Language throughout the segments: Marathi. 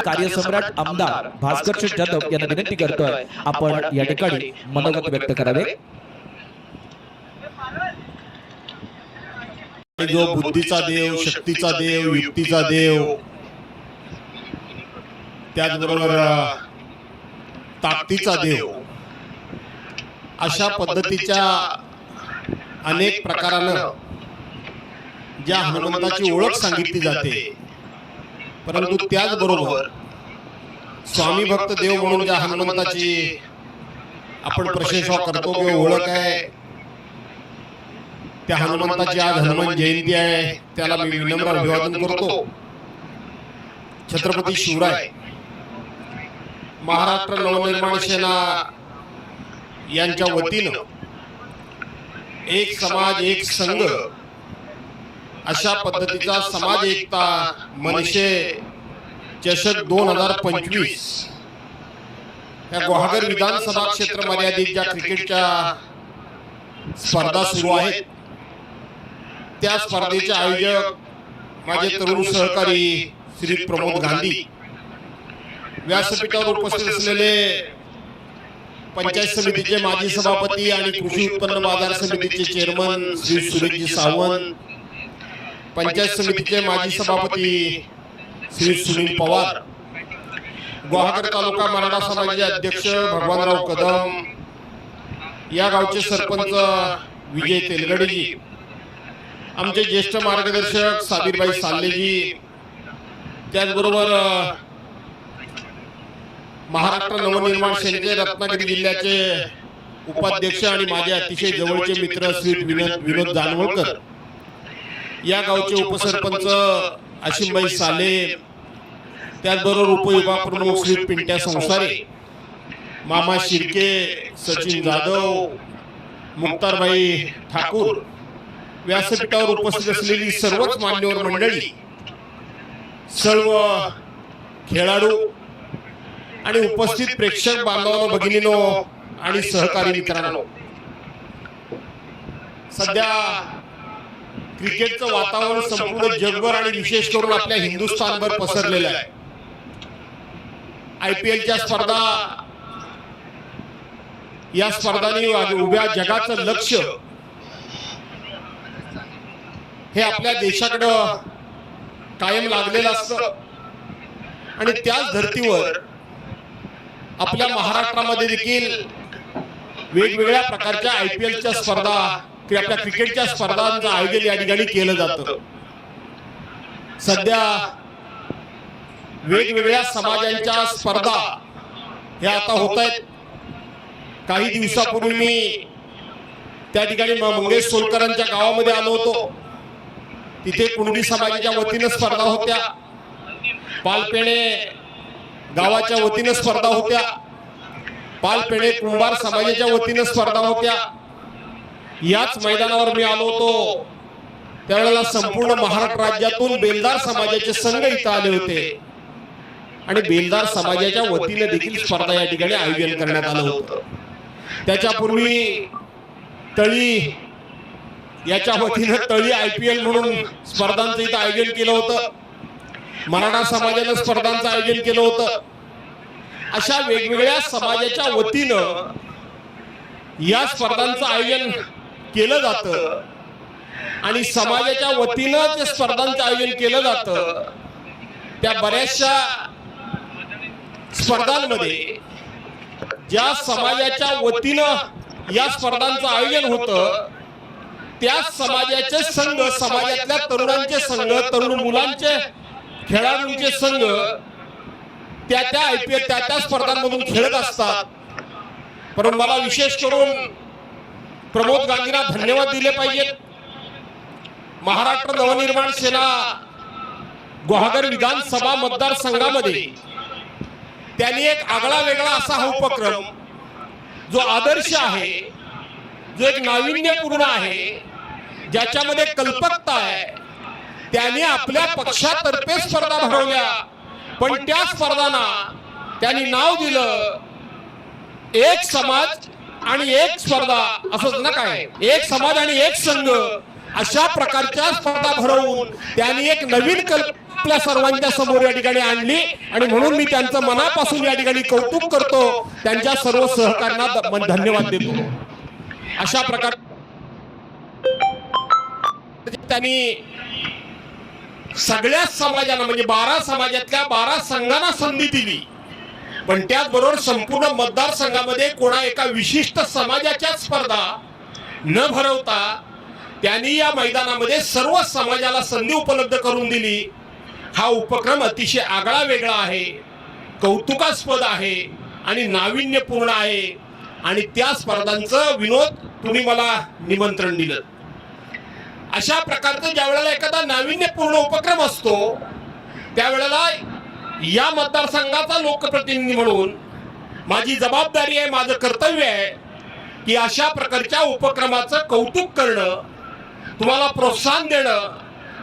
कार्य कार्यसम्राट आमदार भास्कर जाधव यांना विनंती करतोय. आपण या ठिकाणी मनोगत व्यक्त करावे. जो बुद्धीचा देव शक्तीचा देव युक्तीचा देव त्याचबरोबर ताकदीचा देव अशा पद्धतीच्या अनेक प्रकारानं ज्या हनुमंताची ओळख सांगितली जाते परंतु त्याचबरोबर स्वामी भक्त देव म्हणून ज्या हनुमंताची आपण प्रशंसा करतो किंवा ओळख आहे त्या हनुमंताची आज हनुमान जयंती आहे त्याला मी विनम्र अभिवादन करतो. छत्रपती शिवराय महाराष्ट्र नवनिर्माण सेना यांच्या वतीनं एक समाज एक संघ अशा पद्धतीचा समाज एकता मनसे चषक दोन हजार पंचवीस. या गुहागर विधानसभा क्षेत्र मर्यादित ज्या क्रिकेटच्या स्पर्धा सुरू आहेत त्या स्पर्धेचे आयोजक माझे तरुण सहकारी श्री प्रमोद गांधी. व्यासपीठावर उपस्थित असलेले पंचायत समितीचे माजी सभापती आणि कृषी उत्पन्न बाजार समितीचे चेअरमन श्री सुरेशजी सावंत. पंचायत समितीचे माजी सभापती श्री सुनील पवार. गुहागर तालुका मराठा समाजाचे अध्यक्ष भगवानराव कदम. या गावचे सरपंच विजय तेलगडेजी आमचे ज्येष्ठ मार्गदर्शक साबीरबाई साल्लेजी. त्याचबरोबर महाराष्ट्र नवनिर्माण सेनेचे रत्नागिरी जिल्ह्याचे उपाध्यक्ष आणि माझे अतिशय जवळचे मित्र श्री विनोद विनोद जानवळकर या गावचे उपसरपंच अशिमबाई साले त्याचबरोबर उपविभाग प्रमुख श्री पिंट्या संसारे. मामा शिर्के सचिन जाधव मुक्तारबाई ठाकूर. व्यासपीठावर उपस्थित असलेली सर्वच मान्यवर मंडळी. सर्व खेळाडू आणि उपस्थित प्रेक्षक बांधवांनो भगिनीनो आणि सहकारी मित्रांनो. सध्या क्रिकेटचं वातावरण संपूर्ण जगभर आणि विशेष करून आपल्या हिंदुस्थानभर पसरलेलं आहे. आय पी एलच्या स्पर्धा या स्पर्धांनी उभ्या जगाचं लक्ष हे आपल्या देशाकडं कायम लागलेलं असतं. आणि त्याच धर्तीवर आपल्या महाराष्ट्रामध्ये देखील वेगवेगळ्या प्रकारच्या आय पी एलच्या स्पर्धा किंवा आपल्या क्रिकेटच्या स्पर्धांचं आयोजन या ठिकाणी केलं जातं. सध्या वेगवेगळ्या समाजांच्या स्पर्धा ह्या आता होत आहेत काही दिवसापूर्वी मी त्या ठिकाणी मंगेश सोलकरांच्या गावामध्ये आलो होतो. तिथे कुणबी समाजाच्या वतीनं स्पर्धा होत्या. पालपेणे गावाच्या वतीनं स्पर्धा होत्या. पालपेणे कुंभार समाजाच्या वतीनं स्पर्धा होत्या. याच मैदानावर मी आलो होतो. त्यावेळेला संपूर्ण महाराष्ट्र राज्यातून बेलदार समाजाचे संघ इथं आले होते. आणि बेलदार समाजाच्या वतीने देखील स्पर्धा या ठिकाणी आयोजन करण्यात आलं होतं. त्याच्यापूर्वी तळी याच्या वतीनं तळी आय पी एल म्हणून स्पर्धांचं इथं आयोजन केलं होतं. मराठा समाजानं स्पर्धांचं आयोजन केलं होतं. अशा वेगवेगळ्या समाजाच्या वतीनं या स्पर्धांचं आयोजन केलं जातं. आणि समाजाच्या वतीनं जे स्पर्धांचं आयोजन केलं जातं. त्या बऱ्याचशा स्पर्धांमध्ये ज्या समाजाच्या वतीनं या स्पर्धांचं आयोजन होतं त्या समाजाचे संघ समाजातल्या तरुणांचे संघ तरुण मुलांचे खेळाडूंचे संघ त्या त्या आय पी एल त्या त्या स्पर्धांमधून खेळत असतात. परंतु मला विशेष करून प्रमोद गांधींना धन्यवाद दिले पाहिजेत. महाराष्ट्र नवनिर्माण सेना गुहागर विधानसभा मतदारसंघामध्ये. त्यांनी एक आगळा वेगळा असा हा उपक्रम जो आदर्श आहे जो एक नाविन्यपूर्ण आहे ज्याच्यामध्ये कल्पकता आहे. त्याने आपल्या पक्षातर्फे स्पर्धा भरवल्या. पण त्या स्पर्धांना त्यांनी नाव दिलं. एक समाज आणि एक स्पर्धा असंच ना काय एक समाज आणि एक संघ अशा प्रकारच्या स्पर्धा भरवून त्यांनी एक नवीन कल्प आपल्या सर्वांच्या समोर या ठिकाणी आणली. आणि म्हणून मी त्यांचं मनापासून या ठिकाणी कौतुक करतो. त्यांच्या सर्व सहकार्यांना धन्यवाद देतो. अशा प्रकार त्यांनी सगळ्याच समाजाला म्हणजे बारा समाजातल्या बारा संघांना संधी दिली. पण त्याचबरोबर संपूर्ण मतदारसंघामध्ये कोणा एका विशिष्ट समाजाच्या स्पर्धा न भरवता त्यांनी या मैदानामध्ये सर्व समाजाला संधी उपलब्ध करून दिली. हा उपक्रम अतिशय आगळा वेगळा आहे कौतुकास्पद आहे आणि नाविन्यपूर्ण आहे. आणि त्या स्पर्धांचं विनोद तुम्ही मला निमंत्रण दिलं. अशा प्रकारचं ज्या वेळेला एखादा नाविन्यपूर्ण उपक्रम असतो त्यावेळेला या मतदारसंघाचा लोकप्रतिनिधी म्हणून माझी जबाबदारी आहे माझं कर्तव्य आहे की अशा प्रकारच्या उपक्रमाचं कौतुक करणं तुम्हाला प्रोत्साहन देणं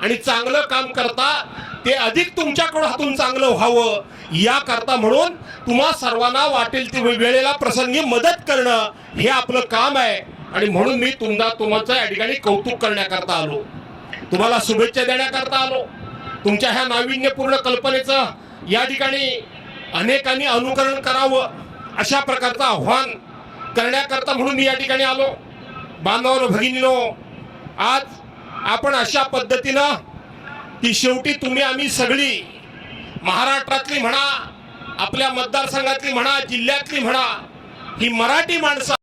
आणि चांगलं काम करता ते अधिक तुमच्याकडून हातून चांगलं व्हावं याकरता म्हणून तुम्हा सर्वांना वाटेल ते वेळेला प्रसंगी मदत करणं हे आपलं काम आहे. आणि म्हणून मी तुमचा तुमचं या ठिकाणी कौतुक करण्याकरता आलो. तुम्हाला शुभेच्छा देण्याकरता आलो. तुमच्या ह्या नाविन्यपूर्ण कल्पनेचं या ठिकाणी अनेकांनी अनुकरण करावं अशा प्रकारचं आव्हान करण्याकरता म्हणून मी या ठिकाणी आलो. बांधवांनो भगिनीनो आज आपण अशा पद्धतीनं की शेवटी तुम्ही आम्ही सगळी महाराष्ट्रातली म्हणा आपल्या मतदारसंघातली म्हणा जिल्ह्यातली म्हणा ही मराठी माणसं